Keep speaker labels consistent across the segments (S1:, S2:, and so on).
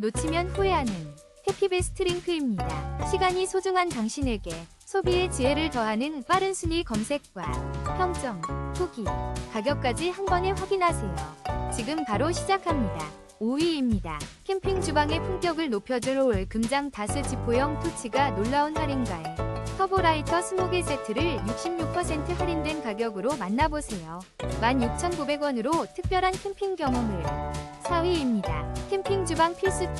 S1: 놓치면 후회하는 해피베스트 링크입니다. 시간이 소중한 당신에게 소비의 지혜를 더하는 빠른 순위 검색과 평점, 후기, 가격까지 한 번에 확인하세요. 지금 바로 시작합니다. 5위입니다. 캠핑 주방의 품격을 높여줄 올 금장 다스 지포형 토치가 놀라운 할인가에 터보라이터 20개 세트를 66% 할인된 가격으로 만나보세요. 16,900원으로 특별한 캠핑 경험을 4위입니다. 캠핑 주방 필수템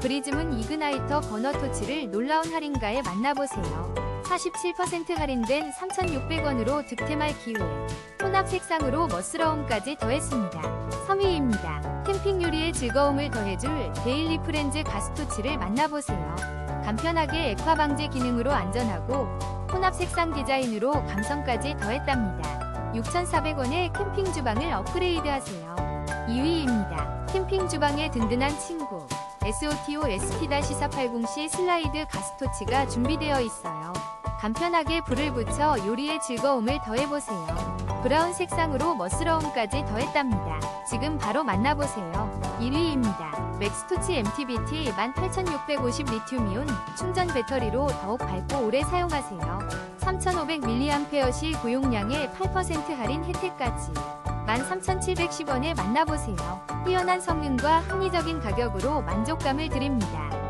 S1: 브리즈문 이그나이터 버너 토치를 놀라운 할인가에 만나보세요. 47% 할인된 3,600원으로 득템할 기회. 혼합 색상으로 멋스러움까지 더했습니다. 3위입니다. 캠핑 요리의 즐거움을 더해줄 데일리 프렌즈 가스토치를 만나보세요. 간편하게 액화 방지 기능으로 안전하고 혼합 색상 디자인으로 감성까지 더했답니다. 6,400원의 캠핑 주방을 업그레이드하세요. 2위입니다. 캠핑 주방의 든든한 친구 SOTO ST-480C 슬라이드 가스토치가 준비되어 있어요. 간편하게 불을 붙여 요리의 즐거움을 더해보세요. 브라운 색상으로 멋스러움까지 더했답니다. 지금 바로 만나보세요. 1위입니다. 맥스토치 MTBT 18650 리튬이온 충전 배터리로 더욱 밝고 오래 사용하세요. 3500mAh 고용량에 8% 할인 혜택까지 13,710원에 만나보세요. 뛰어난 성능과 합리적인 가격으로 만족감을 드립니다.